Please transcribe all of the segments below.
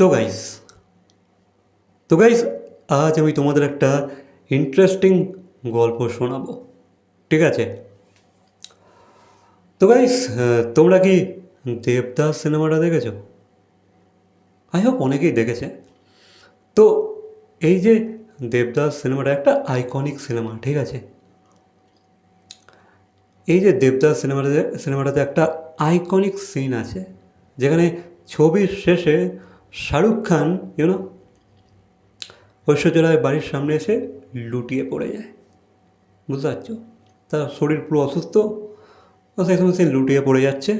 তো গাইস তো গাইস আজ আমি তোমাদের একটা ইন্টারেস্টিং গল্প শোনাবো, ঠিক আছে? তো গাইস তোমরা কি দেবদাস সিনেমাটা দেখেছ? আই হোপ অনেকেই দেখেছে। তো এই যে দেবদাস সিনেমাটা একটা আইকনিক সিনেমা ঠিক আছে? এই যে দেবদাস সিনেমাটাতে সিনেমাটাতে একটা আইকনিক সিন আছে, যেখানে ছবির শেষে শাহরুখ খান ইউনো ঐশ্বর্য রায় বাড়ির সামনে এসে লুটিয়ে পড়ে যায়। বুঝতে পারছ? তার শরীর পুরো অসুস্থ সেই সময় সে লুটিয়ে পড়ে যাচ্ছে।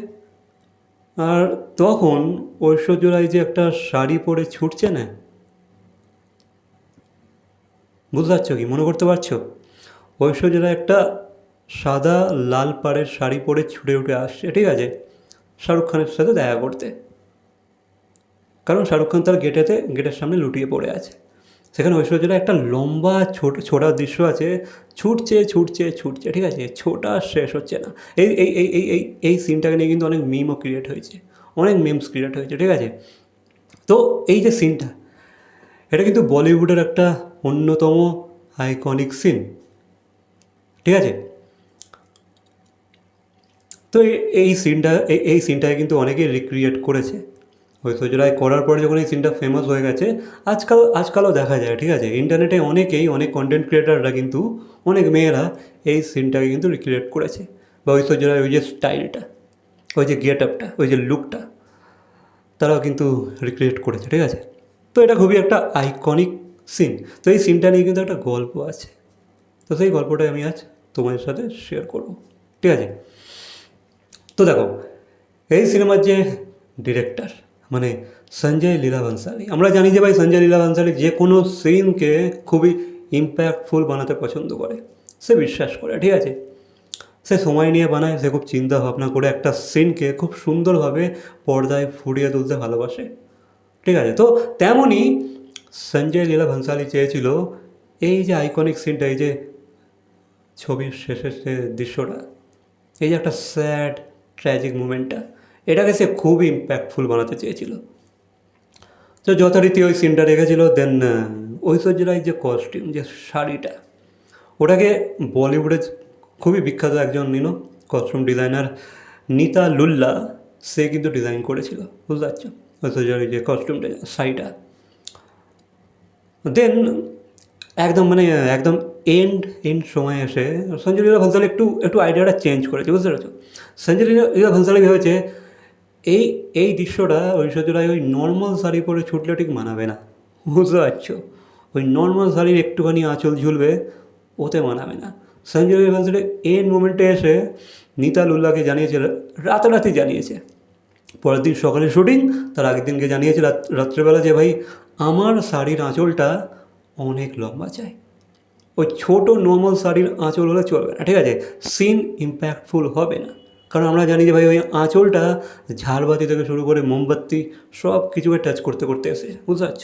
আর তখন ঐশ্বর্য রায় যে একটা শাড়ি পরে ছুটছে না, বুঝতে পারছ কি? মনে করতে পারছ? ঐশ্বর্য রায় একটা সাদা লাল পাড়ের শাড়ি পরে ছুটে উঠে আসছে। ঠিক আছে, শাহরুখ খানের সাথে দেখা করতে। কারণ শাহরুখ খান তার গেটেতে গেটের সামনে লুটিয়ে পড়ে আছে। সেখানে ঐশ্বর্যরা একটা লম্বা, ছোট ছোটার দৃশ্য আছে। ছুটছে ছুটছে ছুটছে, ঠিক আছে? ছোটা শেষ হচ্ছে না। এই এই এই এই এই এই সিনটাকে নিয়ে কিন্তু অনেক মিমও ক্রিয়েট হয়েছে। অনেক মিমস ক্রিয়েট হয়েছে, ঠিক আছে? তো এই যে সিনটা এটা কিন্তু বলিউডের একটা অন্যতম আইকনিক সিন ঠিক আছে? তো এই সিনটা এই- এই সিনটাকে কিন্তু অনেকেই রিক্রিয়েট করেছে। ঐশ্বর্য রায় করার পরে যখন এই সিনটা ফেমাস হয়ে গেছে, আজকাল, আজকালও দেখা যায়, ঠিক আছে? ইন্টারনেটে অনেকেই, অনেক কন্টেন্ট ক্রিয়েটাররা কিন্তু, অনেক মেয়েরা এই সিনটাকে কিন্তু রিক্রিয়েট করেছে। বা ঐশ্বর্য রায় ওই যে স্টাইলটা ওই যে গেট আপটা ওই যে লুকটা তারাও কিন্তু রিক্রিয়েট করেছে, ঠিক আছে? তো এটা খুবই একটা আইকনিক সিন তো এই সিনটা নিয়ে কিন্তু একটা গল্প আছে। তো সেই গল্পটাই আমি আজ তোমাদের সাথে শেয়ার করব, ঠিক আছে? তো দেখো, এই সিনেমার যে ডিরেক্টর মানে সঞ্জয় লীলা ভান্সালী আমরা জানি যে ভাই সঞ্জয় লীলা ভান্সালী যে কোনো সিনকে খুবই ইম্প্যাক্টফুল বানাতে পছন্দ করে। সে বিশ্বাস করে, ঠিক আছে? সে সময় নিয়ে বানায়, সে খুব চিন্তা ভাবনা করে একটা সিনকে খুব সুন্দরভাবে পর্দায় ফুটিয়ে তুলতে ভালোবাসে। ঠিক আছে? তো তেমনই সঞ্জয় লীলা ভান্সালী চেয়েছিল এই যে আইকনিক সিনটা এই যে ছবির শেষের যে দৃশ্যটা, এই যে একটা স্যাড ট্র্যাজিক মুমেন্টটা এটাকে সে খুবই ইম্প্যাক্টফুল বানাতে চেয়েছিল। তো যথারীতি ওই সিনটা রেখেছিল দেন ঐশ্বর্য রায় যে কস্টিউম যে শাড়িটা, ওটাকে বলিউডে খুবই বিখ্যাত একজন নিনো কস্টিউম ডিজাইনার নিতা লুল্লা, সে কিন্তু ডিজাইন করেছিল, বুঝতে পারছ? ঐশ্বর্য রায় যে কস্টিউমটা শাড়িটা। দেন একদম মানে একদম এন্ড এন্ড সময় এসে সঞ্জয় লীলা একটু একটু আইডিয়াটা চেঞ্জ করেছে, বুঝতে পারছ? সঞ্জয় লীলা ভান্সালী ভেবেছে এই এই দৃশ্যটা ঐশ্বর্য রায় ওই নর্মাল শাড়ি পরে ছুটলে ঠিক মানাবে না। বুঝতে পারছ? ওই নর্মাল শাড়ির একটুখানি আঁচল ঝুলবে, ওতে মানাবে না। সঞ্জয় ভান্সালী এন্ড মোমেন্টে এসে নিতা লুল্লাকে জানিয়েছে, রাতারাতি জানিয়েছে। পরের দিন সকালে শুটিং তার আগের দিনকে জানিয়েছে রাত, রাত্রেবেলা যে, ভাই, আমার শাড়ির আঁচলটা অনেক লম্বা চাই। ওই ছোট নর্মাল শাড়ির আঁচল হলে চলবে না, ঠিক আছে? সিন ইম্প্যাক্টফুল হবে না। কারণ আমরা জানি যে ভাই ওই আঁচলটা ঝাড়বাতি থেকে শুরু করে মোমবাতি সব কিছুকে টাচ করতে করতে এসে বুঝতে পারছ?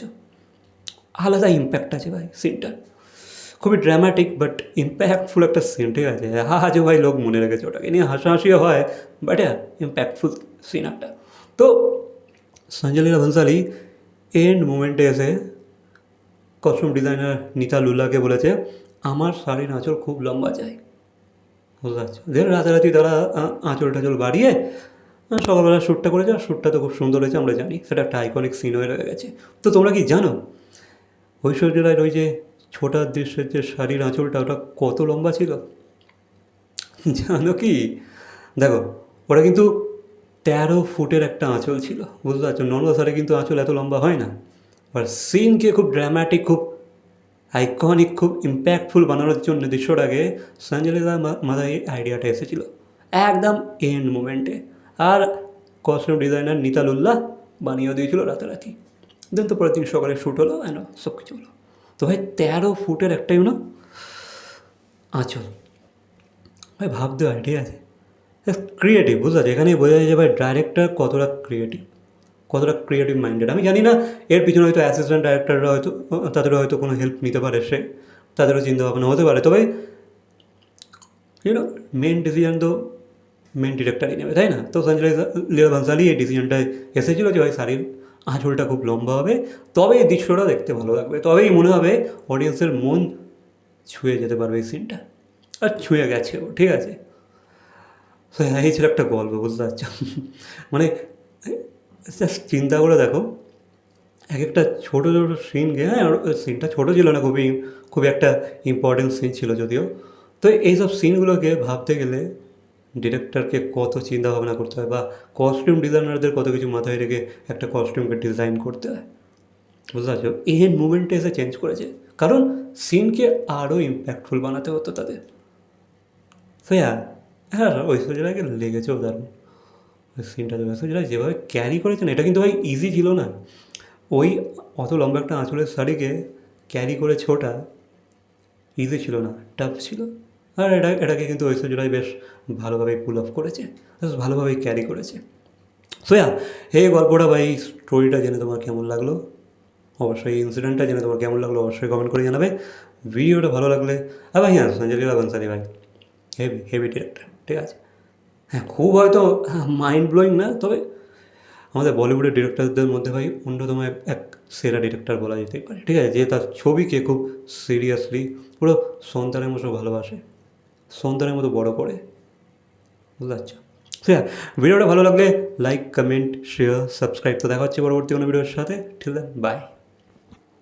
আলাদা ইম্প্যাক্ট আছে ভাই সিনটা খুবই ড্রামাটিক বাট ইম্প্যাক্টফুল একটা সিন ঠিক আছে। হা যে ভাই লোক মনে রেখেছে ওটাকে নিয়ে হাসাহাসিও হয় বাট হ্যাঁ ইম্প্যাক্টফুল সিন একটা তো সঞ্জয় লীলা ভনসালি এন্ড মোমেন্টে এসে কস্টিউম ডিজাইনার নিতা লুল্লাকে বলেছে, আমার শাড়ির আঁচল খুব লম্বা চাই। বুঝতে পারছ। দেন রাতারাতি তারা আঁচল টাচল বাড়িয়ে সকালবেলা শ্যুটটা করেছে, আর শ্যুটটা তো খুব সুন্দর হয়েছে, আমরা জানি। সেটা একটা আইকনিক সিন হয়ে রয়ে গেছে। তো তোমরা কি জানো ঐশ্বর্য রায়ের ওই যে ছোটার দৃশ্যের যে শাড়ির আঁচলটা, ওটা কত লম্বা ছিল? জানো কি? দেখো, ওটা কিন্তু তেরো ফুটের একটা আঁচল ছিল, বুঝতে পারছ? নর্মাল শাড়ি কিন্তু আঁচল এত লম্বা হয় না। আর সিনকে খুব ড্রামাটিক খুব আইকনিক খুব ইম্প্যাক্টফুল বানানোর জন্য দৃশ্যটাকে সঞ্জলিদা মাথায় এই আইডিয়াটা এসেছিল। একদম এন্ড মোমেন্টে আর কস্টিউম ডিজাইনার নিতালুল্লাহ বানিয়ে দিয়েছিল রাতারাতি। দেন তো পরের দিন সকালে শ্যুট হলো এন সব কিছু হলো। তো ভাই, তেরো ফুটের একটা ইউনো আঁচল। ভাই, ভাবতে ঠিক আছে। ক্রিয়েটিভ বুঝতে এখানেই বোঝা যায় যে ভাই ডাইরেক্টর কতটা ক্রিয়েটিভ কতটা ক্রিয়েটিভ মাইন্ডেড আমি জানি না, এর পিছনে হয়তো অ্যাসিস্ট্যান্ট ডাইরেক্টররা হয়তো তাদেরও হয়তো কোনো হেল্প নিতে পারে সে, তাদেরও চিন্তা ভাবনা হতে পারে। তবে ইউনো মেন ডিসিশন তো মেন ডিরেক্টরই নেবে, তাই না? তো সঞ্জয় লীলা ভান্সালি এই ডিসিশনটায় এসেছিল যে ভাই শাড়ির আঁচলটা খুব লম্বা হবে, তবে এই দৃশ্যটা দেখতে ভালো লাগবে। তবেই মনে হবে অডিয়েন্সের মন ছুঁয়ে যেতে পারবে এই সিনটা আর ছুঁয়ে গেছেও ঠিক আছে? তো এই ছিল একটা গল্প, বুঝতে পারছ? মানে জাস্ট চিন্তা করে দেখো। এক একটা ছোটো ছোটো সিন সিনকে হ্যাঁ সিনটা ছোটো ছিল না, খুবই খুবই একটা ইম্পর্টেন্ট সিন ছিল যদিও। তো এইসব সিনগুলোকে ভাবতে গেলে ডিরেক্টরকে কত চিন্তা ভাবনা করতে হয় বা কস্টিউম ডিজাইনারদের কত কিছু মাথায় রেখে একটা কস্টিউমকে ডিজাইন করতে হয়? বুঝতে পারছ? এই মুভমেন্টে এসে চেঞ্জ করেছে। কারণ সিনকে আরও ইম্প্যাক্টফুল বানাতে হতো তাদের। তো হ্যাঁ হ্যাঁ ঐশ্বর্য রায়কে লেগেছেও দারুণ সিনটা ঐশ্বর্য রায় যেভাবে ক্যারি করেছেন, এটা কিন্তু ভাই ইজি ছিল না। ওই অত লম্বা একটা আঁচলের শাড়িকে ক্যারি করে ছোটা ইজি ছিল না। টাফ ছিল। আর এটা, এটাকে কিন্তু ঐশ্বর্য রায় বেশ ভালোভাবেই পুল অফ করেছে। বেশ ভালোভাবেই ক্যারি করেছে। সো হ্যাঁ এই গল্পটা বা এই স্টোরিটা জেনে তোমার কেমন লাগল? অবশ্যই এই ইনসিডেন্টটা জেনে তোমার কেমন লাগল, অবশ্যই কমেন্ট করে জানাবে। ভিডিওটা ভালো লাগলে আর ভাই হ্যাঁ সঞ্জয় লীলা বনসালি ভাই হেভি হেভি ডিরেক্টর ঠিক আছে? হ্যাঁ খুব হয়তো মাইন্ড ব্লোয়িং না, তবে আমাদের বলিউডের ডিরেক্টরদের মধ্যে ভাই অন্যতম এক সেরা ডিরেক্টর বলা যেতেই পারে, ঠিক আছে? যে তার ছবিকে খুব সিরিয়াসলি পুরো সন্তানের মতো ভালোবাসে, সন্তানের মতো বড় করে, বুঝতে পারছ? ঠিক আছে ভিডিওটা ভালো লাগলে লাইক কমেন্ট শেয়ার সাবস্ক্রাইব তো দেখা হচ্ছে পরবর্তী কোনো ভিডিওর সাথে। ঠিক আছে বাই